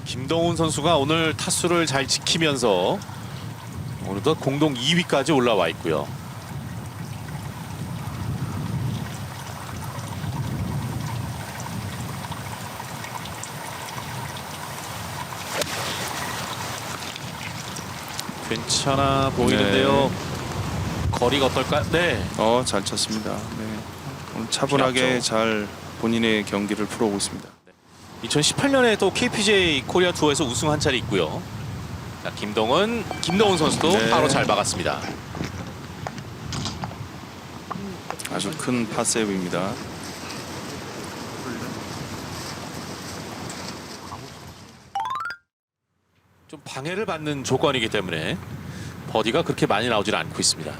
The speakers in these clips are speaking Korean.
자, 김동훈 선수가 오늘 타수를 잘 지키면서 오늘도 공동 2위까지 올라와 있고요. 괜찮아 보이는데요. 거리가 어떨까요? 네. 어, 잘 쳤습니다. 네. 오늘 차분하게 필요하죠. 잘 본인의 경기를 풀어오고 있습니다. 2018년에 또 KPJ 코리아 투어에서 우승 한 차례 있고요. 자, 김동은 김동훈 선수도 네. 바로 잘 막았습니다. 아주 큰 파세이브입니다. 좀 방해를 받는 조건이기 때문에 버디가 그렇게 많이 나오질 않고 있습니다.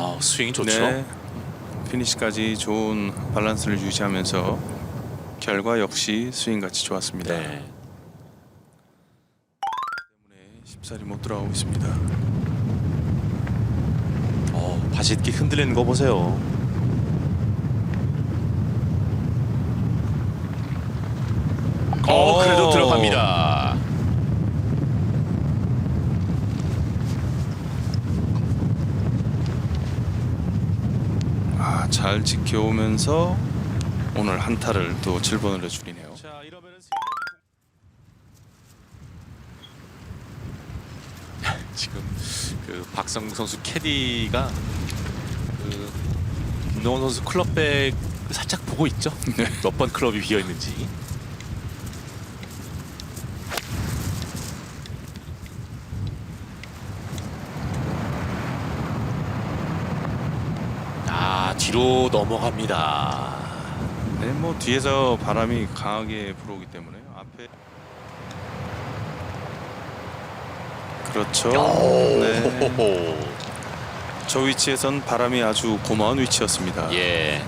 아, 스윙이 좋죠. 네. 피니시까지 좋은 밸런스를 유지하면서 결과 역시 스윙 같이 좋았습니다. 네. 때문에 쉽사리 못 들어가고 있습니다. 어, 이렇게 흔들리는 거 보세요. 어, 그래도 들어갑니다. 아, 잘 지켜오면서 오늘 한타를 또 7번으로 줄이네요. 자, 이러면은 지금 그 박성 선수 캐디가 그 김동원 선수 클럽백 살짝 보고 있죠. 네. 몇번 클럽이 비어 있는지. 아 뒤로 넘어갑니다. 네, 뭐 뒤에서 바람이 강하게 불어오기 때문에 앞에 그렇죠. 네. 오. 저 위치에선 바람이 아주 고마운 위치였습니다. 예.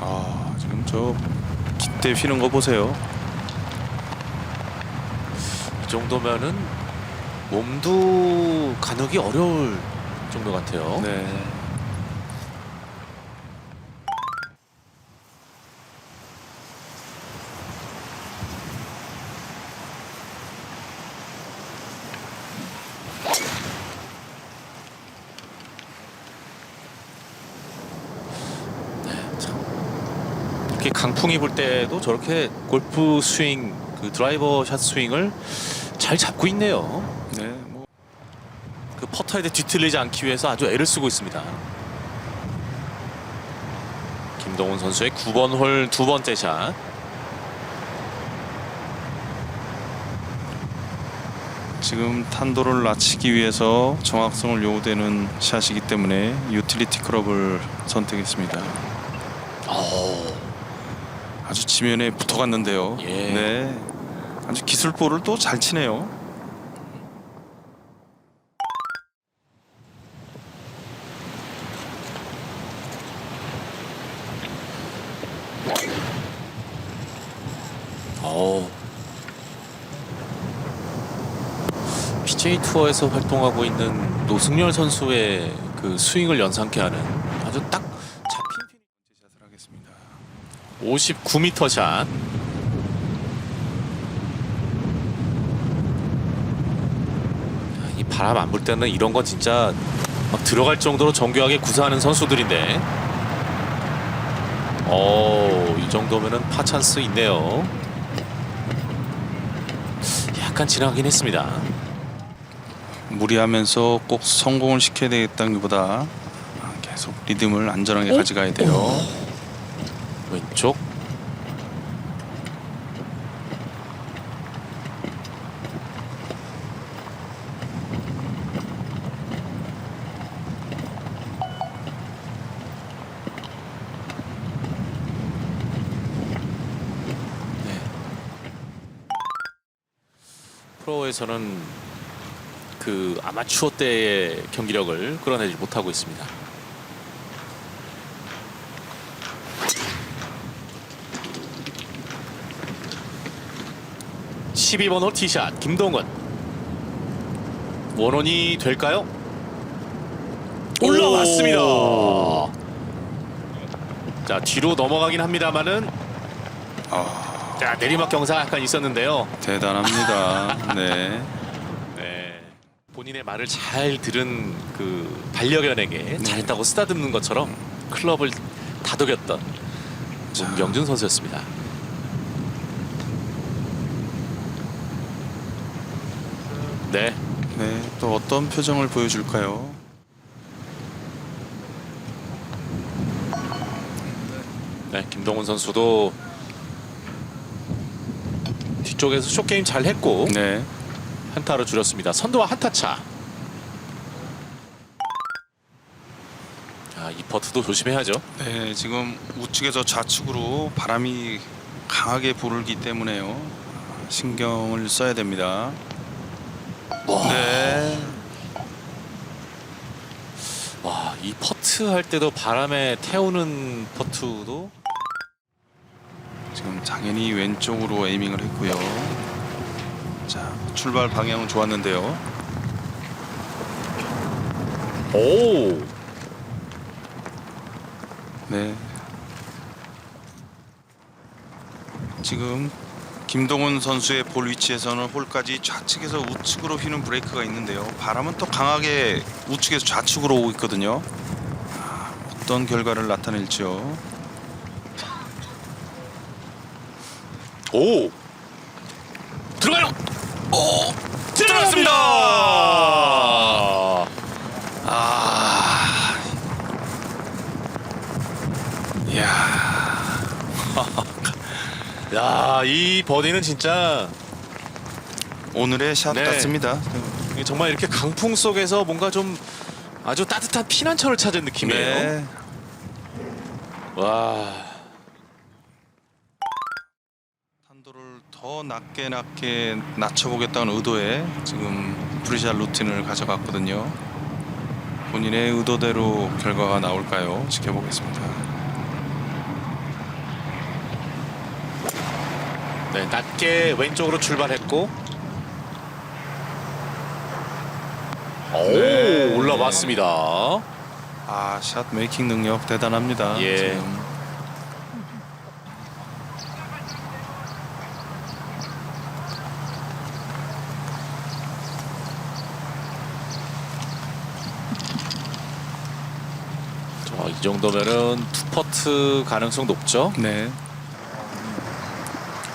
아, 지금 저 기대 휘는 거 보세요. 이 정도면은 몸도 가누기 어려울 정도 같아요. 네. 이렇게 강풍이 불 때도 저렇게 골프 스윙, 그 드라이버 샷 스윙을 잘 잡고 있네요. 네, 뭐 그 퍼터에 뒤틀리지 않기 위해서 아주 애를 쓰고 있습니다. 김동훈 선수의 9번 홀 두 번째 샷. 지금 탄도를 낮추기 위해서 정확성을 요구되는 샷이기 때문에 유틸리티 클럽을 선택했습니다. 아주 지면에 붙어갔는데요. 예. 네, 아주 기술볼을 또 잘 치네요. 어. PJ 투어에서 활동하고 있는 노승열 선수의 그 스윙을 연상케 하는 아주 딱 잡힌 샷을 하겠습니다. 59m 샷. 이 바람 안 불 때는 이런 건 진짜 막 들어갈 정도로 정교하게 구사하는 선수들인데. 어, 이 정도면은 파 찬스 있네요. 약간 지나가긴 했습니다. 무리하면서 꼭 성공을 시켜야 되겠다는 것보다 계속 리듬을 안전하게 가져가야 돼요. 왼쪽. 네. 프로에서는 그 아마추어 때의 경기력을 끌어내지 못하고 있습니다. 12번 홀 티샷 김동은 원원이 될까요? 올라왔습니다. 자 뒤로 넘어가긴 합니다만은 아, 자 내리막 경사 약간 있었는데요. 대단합니다. 네. 네. 본인의 말을 잘 들은 그 반려견에게 잘했다고 쓰다듬는 것처럼 클럽을 다독였던 문경준 선수였습니다. 네, 네. 또 어떤 표정을 보여줄까요? 네 김동훈 선수도 뒤쪽에서 쇼 게임 잘 했고 네. 한타로 줄였습니다. 선두와 한타 차. 자, 이 퍼트도 조심해야죠. 네, 지금 우측에서 좌측으로 바람이 강하게 불기 때문에요. 신경을 써야 됩니다. 네. 와, 이 퍼트 할 때도 바람에 태우는 퍼트도 당연히 왼쪽으로 에이밍을 했고요. 자, 출발 방향은 좋았는데요. 오, 네. 지금 김동훈 선수의 볼 위치에서는 홀까지 좌측에서 우측으로 휘는 브레이크가 있는데요. 바람은 또 강하게 우측에서 좌측으로 오고 있거든요. 아, 어떤 결과를 나타낼지요. 오, 들어가요. 오, 들어갔습니다. 아, 이야, 야, 이 버디는 진짜 오늘의 샷 네. 같습니다. 정말 이렇게 강풍 속에서 뭔가 좀 아주 따뜻한 피난처를 찾은 느낌이에요. 네. 와, 탄도를 더 낮게 낮게 낮춰보겠다는 의도에 지금 프리샷 루틴을 가져갔거든요. 본인의 의도대로 결과가 나올까요? 지켜보겠습니다. 네, 낮게 왼쪽으로 출발했고, 오, 네. 올라왔습니다. 아, 샷 메이킹 능력 대단합니다. 예. 지금. 자, 이 정도면은 투퍼트 가능성 높죠? 네,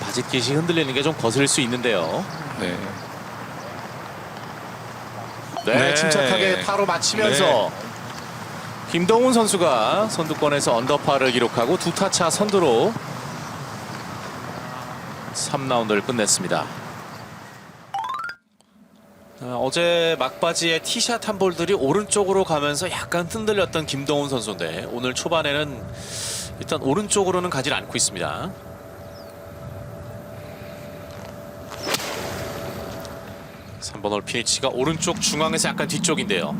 바짓깃이 흔들리는 게 좀 거슬릴 수 있는데요. 네. 네, 네. 침착하게 파로 마치면서 김동훈 선수가 선두권에서 언더파를 기록하고 두 타차 선두로 3라운드를 끝냈습니다. 아, 어제 막바지에 티샷 한 볼들이 오른쪽으로 가면서 약간 흔들렸던 김동훈 선수인데 오늘 초반에는 일단 오른쪽으로는 가지 않고 있습니다. 삼번홀 피니치가 오른쪽 중앙에서 약간 뒤쪽인데요.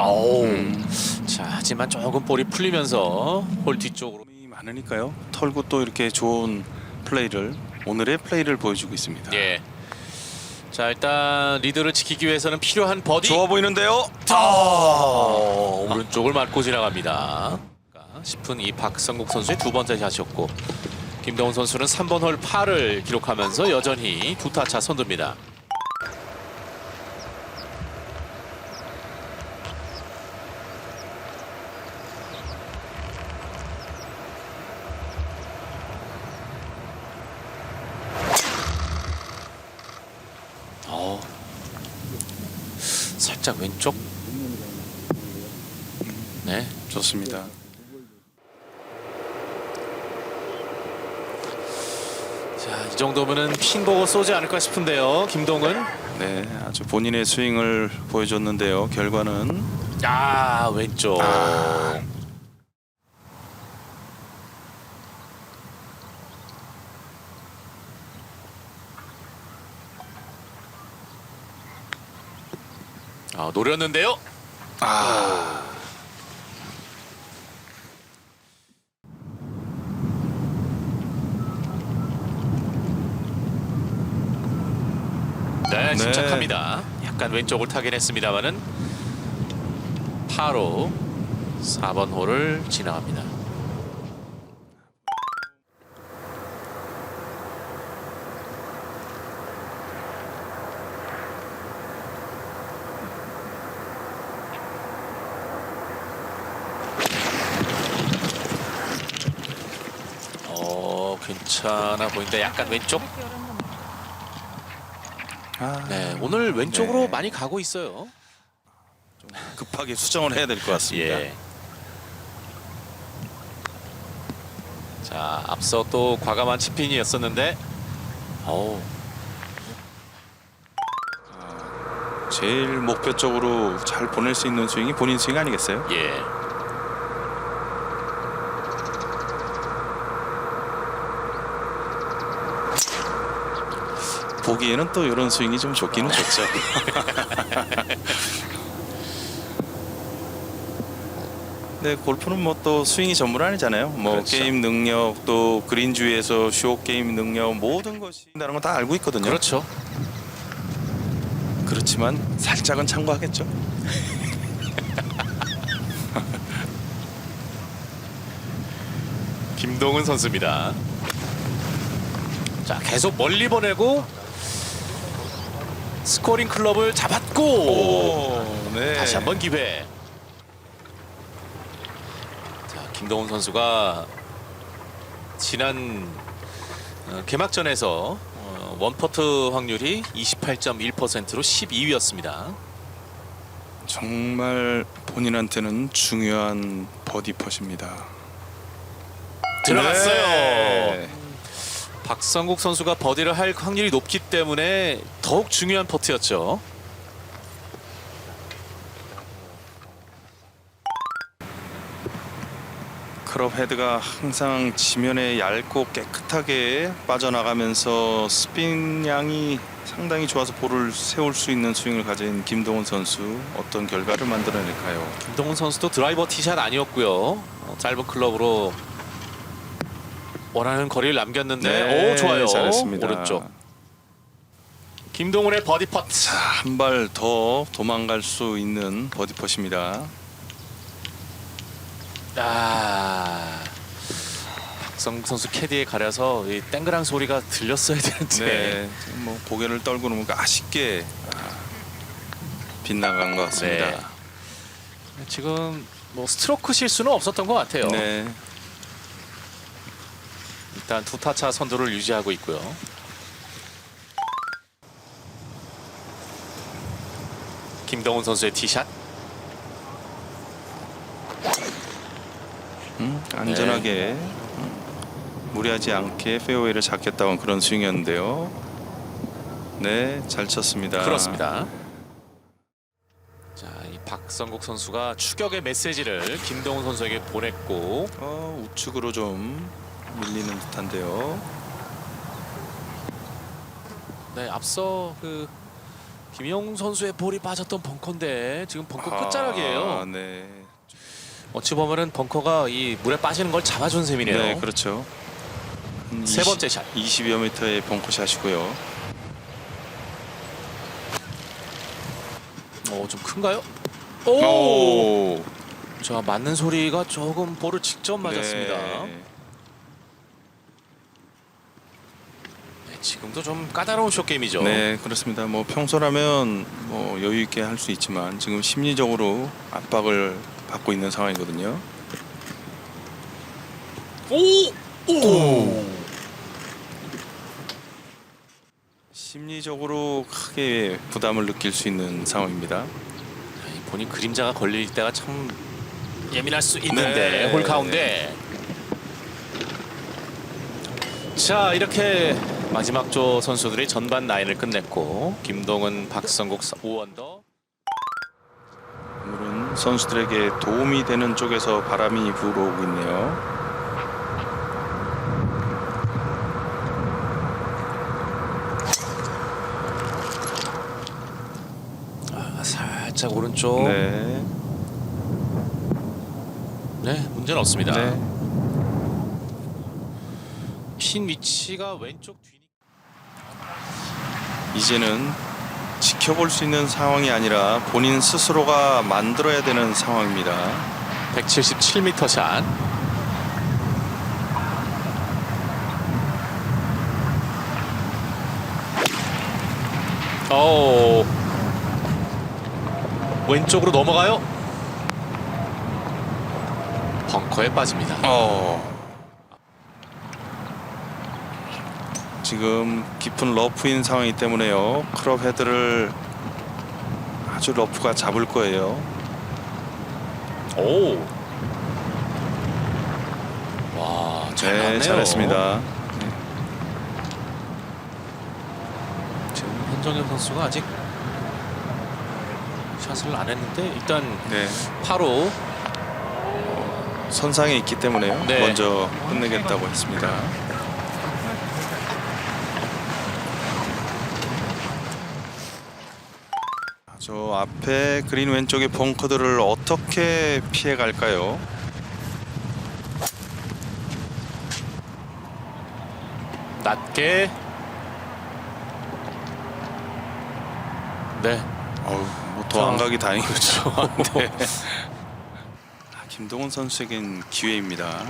오, 음. 자 하지만 조금 볼이 풀리면서 홀 뒤쪽으로. 이 많으니까요. 털고 또 이렇게 좋은 플레이를 오늘의 플레이를 보여주고 있습니다. 예. 자 일단 리드를 지키기 위해서는 필요한 버디. 좋아 보이는데요. 아, 오른쪽을 맞고 지나갑니다. 싶은 이 박성국 선수의 두 번째 샷이었고 김동훈 선수는 3번 홀 8을 기록하면서 여전히 두 타차 선두입니다. 어, 살짝 왼쪽. 네, 좋습니다. 자, 이 정도면은 핀 보고 쏘지 않을까 싶은데요. 김동은. 네, 아주 본인의 스윙을 보여줬는데요. 결과는 아, 왼쪽. 아. 아, 노렸는데요. 아, 네, 네. 침착합니다. 약간 왼쪽을 타긴 했습니다만은 파로 4번 홀을 지나갑니다. 어 괜찮아 보인다. 약간 왼쪽. 아, 네 오늘 왼쪽으로 네. 많이 가고 있어요. 급하게 수정을 해야 될 것 같습니다. 예. 자 앞서 또 과감한 치핀이었었는데 어우 제일 목표적으로 잘 보낼 수 있는 스윙이 본인 스윙 아니겠어요? 예. 보기에는 또 이런 스윙이 좀 좋기는 좋죠. 네, 골프는 뭐 또 스윙이 전문 아니잖아요. 뭐 그렇죠. 게임 능력 또 그린 주위에서 쇼 게임 능력 모든 것이 다는 건 다 알고 있거든요. 그렇죠. 그렇지만 살짝은 참고하겠죠. 김동은 선수입니다. 자 계속 멀리 보내고 스코링 클럽을 잡았고 네. 다시 한번 기회. 자 김동훈 선수가 지난 어, 개막전에서 어, 원퍼트 확률이 28.1%로 12위였습니다. 정말 본인한테는 중요한 버디 퍼십니다. 들어갔어요. 네. 박성국 선수가 버디를 할 확률이 높기 때문에 더욱 중요한 퍼트였죠. 클럽 헤드가 항상 지면에 얇고 깨끗하게 빠져나가면서 스핀 양이 상당히 좋아서 볼을 세울 수 있는 스윙을 가진 김동훈 선수 어떤 결과를 만들어낼까요? 김동훈 선수도 드라이버 티샷 아니었고요. 어, 짧은 클럽으로 원하는 거리를 남겼는데 오 좋아요. 네, 잘했습니다. 오른쪽. 김동훈의 버디 퍼트. 한 발 더 도망갈 수 있는 버디 퍼십니다. 아. 박성국 선수 캐디에 가려서 이 땡그랑 소리가 들렸어야 되는데. 네, 뭐 고개를 떨고 놓으니까 아쉽게 아, 빗나간 것 같습니다. 네. 지금 뭐 스트로크 실수는 없었던 것 같아요. 네. 일단 두 타차 선두를 유지하고 있고요. 김동훈 선수의 티샷. 음, 안전하게 음, 무리하지 않게 페어웨이를 잡겠다는 그런 스윙이었는데요. 네, 잘 쳤습니다. 그렇습니다. 자, 이 박성국 선수가 추격의 메시지를 김동훈 선수에게 보냈고 어, 우측으로 좀 밀리는 듯한데요. 네, 앞서 그 김영 선수의 볼이 빠졌던 벙커인데 지금 벙커 아, 끝자락이에요. 네. 어찌 보면은 벙커가 이 물에 빠지는 걸 잡아준 셈이네요. 네, 그렇죠. 한세20 번째 샷. 20여 미터의 벙커 샷이고요. 어, 좀 큰가요? 오! 오, 자, 맞는 소리가 조금 볼을 직접 맞았습니다. 네. 지금도 좀 까다로운 숏게임이죠. 네, 그렇습니다. 뭐 평소라면 뭐 여유 있게 할 수 있지만 지금 심리적으로 압박을 받고 있는 상황이거든요. 오! 오! 심리적으로 크게 부담을 느낄 수 있는 상황입니다. 이 본인 그림자가 걸릴 때가 참 예민할 수 있는데 네. 홀 가운데 자 이렇게 마지막 조 선수들이 전반 라인을 끝냈고 김동은 박성국 5원더 오늘은 선수들에게 도움이 되는 쪽에서 바람이 불어오고 있네요. 아, 살짝 오른쪽 네, 네, 문제는 없습니다 네. 핀 위치가 왼쪽 뒤 이제는 지켜볼 수 있는 상황이 아니라 본인 스스로가 만들어야 되는 상황입니다. 177m 샷. 오. 왼쪽으로 넘어가요. 벙커에 빠집니다. 어. 지금 깊은 러프인 상황이기 때문에요. 클럽 헤드를 아주 러프가 잡을 거예요. 오. 와, 잘 네. 잘했습니다. 지금 현정현 선수가 아직 샷을 안 했는데 일단 네, 바로 선상에 있기 때문에요. 네. 먼저 끝내겠다고 했습니다. 저 앞에 그린 왼쪽의 벙커들을 어떻게 피해 갈까요? 낮게 네. 어우, 뭐더 안 가기 다행이죠. 네. 아, 김동원 선수에겐 기회입니다.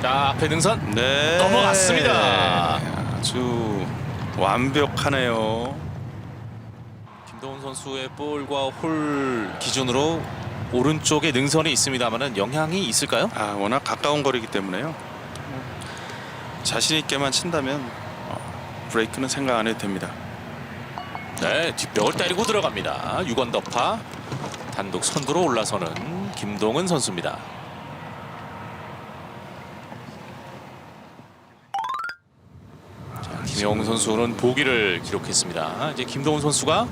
자, 앞에 능선 네. 넘어갔습니다. 아주 완벽하네요. 김동훈 선수의 볼과 홀 기준으로 오른쪽에 능선이 있습니다만은 영향이 있을까요? 아, 워낙 가까운 거리기 때문에요. 자신 있게만 친다면 어, 브레이크는 생각 안 해도 됩니다. 네, 뒷벽을 때리고 들어갑니다. 6원 더파 단독 선두로 올라서는 김동은 선수입니다. 자, 김영웅 선수는 보기를 기록했습니다. 이제 김동훈 선수가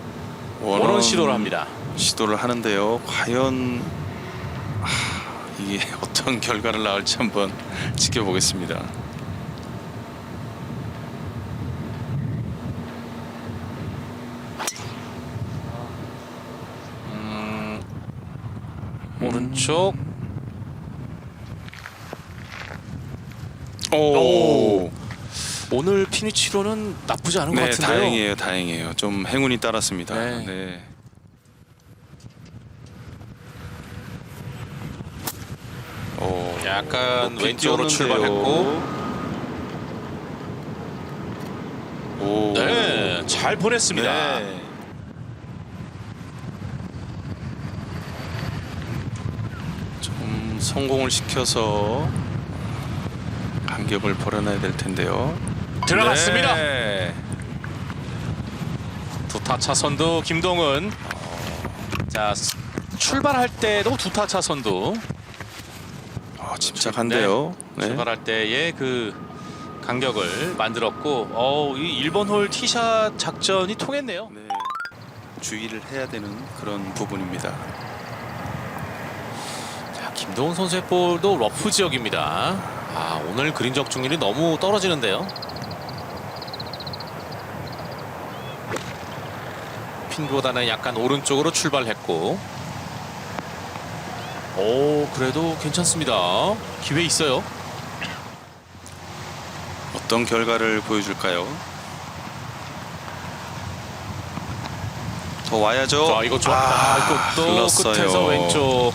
원원 시도를 합니다. 시도를 하는데요. 과연 아, 이게 어떤 결과를 낳을지 한번 지켜보겠습니다. 음, 오른쪽 오, 오 늘 피니치로는 나쁘지 않은 것 네, 같은데요. 다행이에요, 다행이에요. 좀 행운이 따랐습니다. 네. 네. 오, 약간 높이 왼쪽으로 뛰었는데요. 출발했고 오, 네, 잘 보냈습니다. 네. 좀 성공을 시켜서 간격을 벌여놔야 될 텐데요. 들어갔습니다. 네. 두 타 차 선두 김동은 자 스- 출발할 때도 두 타 차 선두 어, 침착한데요. 네. 출발할 때의 그 간격을 만들었고 어, 이 1번 홀 티샷 작전이 통했네요. 네. 주의를 해야 되는 그런 부분입니다. 자, 김동훈 선수의 볼도 러프 지역입니다. 아, 오늘 그린 적중률이 너무 떨어지는데요. 핀보다는 약간 오른쪽으로 출발했고 오 그래도 괜찮습니다. 기회 있어요. 어떤 결과를 보여줄까요? 더 와야죠. 자 이거 좋았다. 아, 이것도 흘렀어요. 끝에서 왼쪽.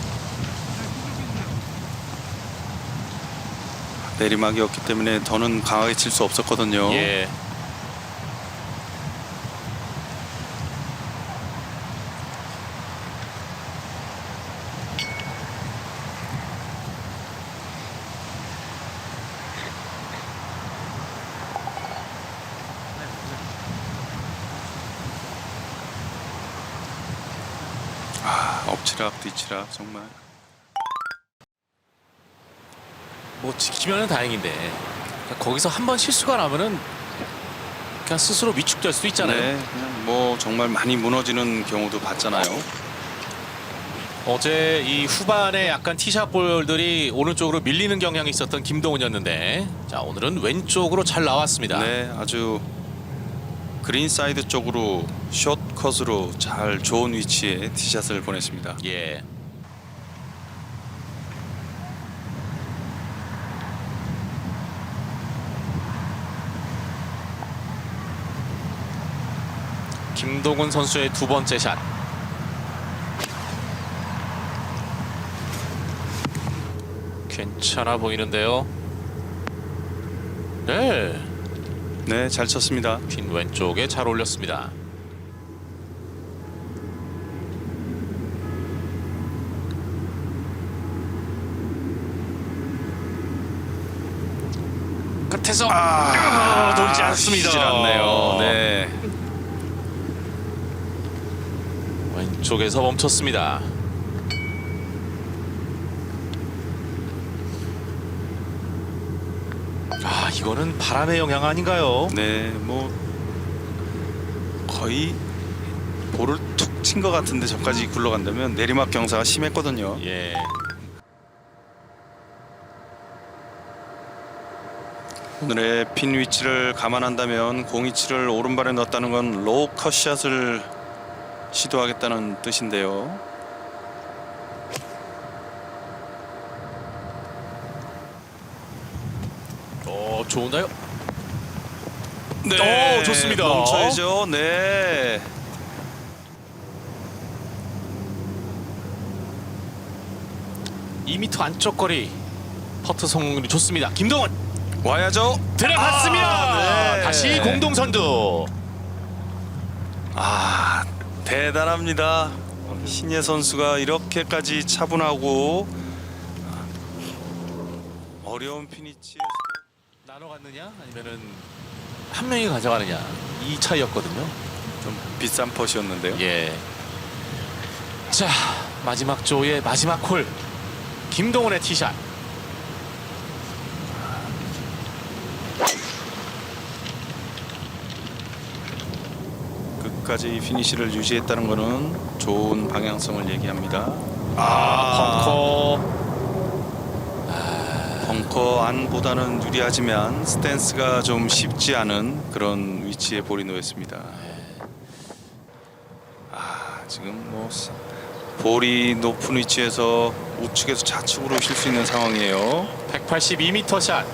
내리막이었기 때문에 더는 강하게 칠 수 없었거든요. 예. 아, 엎치락 뒤치락 정말. 뭐 지키면은 다행인데 그러니까 거기서 한 번 실수가 나면은 그냥 스스로 위축될 수도 있잖아요. 네, 그냥 뭐 정말 많이 무너지는 경우도 봤잖아요. 어제 이 후반에 약간 티샷 볼들이 오른쪽으로 밀리는 경향이 있었던 김동훈이었는데 자 오늘은 왼쪽으로 잘 나왔습니다. 네, 아주 그린 사이드 쪽으로 숏컷으로 잘 좋은 위치에 티샷을 보냈습니다. 예. 김동훈 선수의 두 번째 샷. 괜찮아 보이는데요. 네. 네, 잘 쳤습니다. 핀 왼쪽에 잘 올렸습니다. 끝에서 아, 돌지 않습니다. 질 않네요. 네. 왼쪽에서 멈췄습니다. 아 이거는 바람의 영향 아닌가요? 네, 뭐 거의 볼을 툭 친 것 같은데 저까지 굴러간다면 내리막 경사가 심했거든요. 예. 오늘의 핀 위치를 감안한다면 공 위치를 오른발에 넣었다는 건 로우 컷샷을 시도하겠다는 뜻인데요. 어 좋은가요? 네, 오, 좋습니다. 멈춰야죠. 네. 이 m 안쪽 거리 퍼트 성공률이 좋습니다. 김동원 와야죠. 들어갔습니다. 아, 네. 다시 공동 선두. 아, 대단합니다. 신예 선수가 이렇게까지 차분하고 어려운 피니치 나눠 갔느냐 아니면은 한 명이 가져가느냐 이 차이였거든요. 좀 비싼 퍼시였는데요. 예. 자 마지막 조의 마지막 홀 김동원의 티샷. 끝까지 피니시를 유지했다는 것은 좋은 방향성을 얘기합니다. 아, 벙커. 벙커 안보다는 유리하지만 스탠스가 좀 쉽지 않은 그런 위치에 볼이 놓였습니다. 아 지금 뭐 스- 볼이 높은 위치에서 우측에서 좌측으로 쉴 수 있는 상황이에요. 182m 샷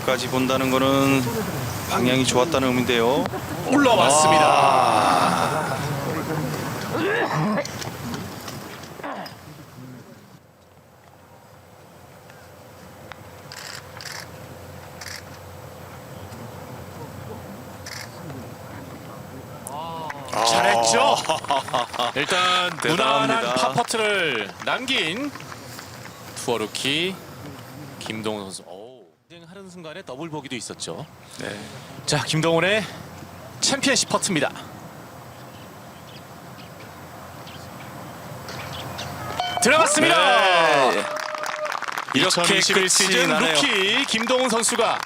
끝까지 본다는 거는 방향이 좋았다는 의미인데요. 올라왔습니다. 아, 잘했죠. 일단 무난한 대단합니다. 파퍼트를 남긴 투어 루키 김동훈 선수. 오, 하는 순간에 더블 보기도 있었죠. 네. 자, 김동훈의 챔피언십 퍼트입니다. 들어갔습니다. 네. 이렇게 2021 시즌 나네요. 루키 김동훈 선수가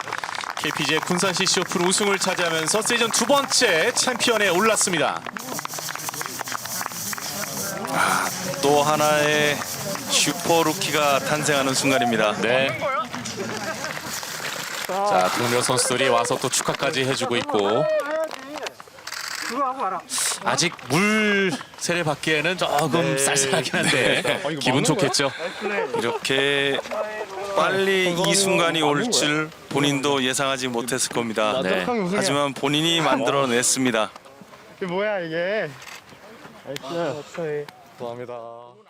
KPGA 군산 CC 오픈 우승을 차지하면서 시즌 두 번째 챔피언에 올랐습니다. 또 하나의 슈퍼 루키가 탄생하는 순간입니다. 네. 자, 동료 선수들이 와서 또 축하까지 해주고 있고. 아직 물 세례 받기에는 조금 네. 쌀쌀하긴 한데 기분 좋겠죠. 이렇게 빨리 이 순간이 올 줄 본인도 예상하지 못했을 겁니다. 네. 하지만 본인이 만들어냈습니다. 이게 뭐야 이게? 나이스. 감사합니다.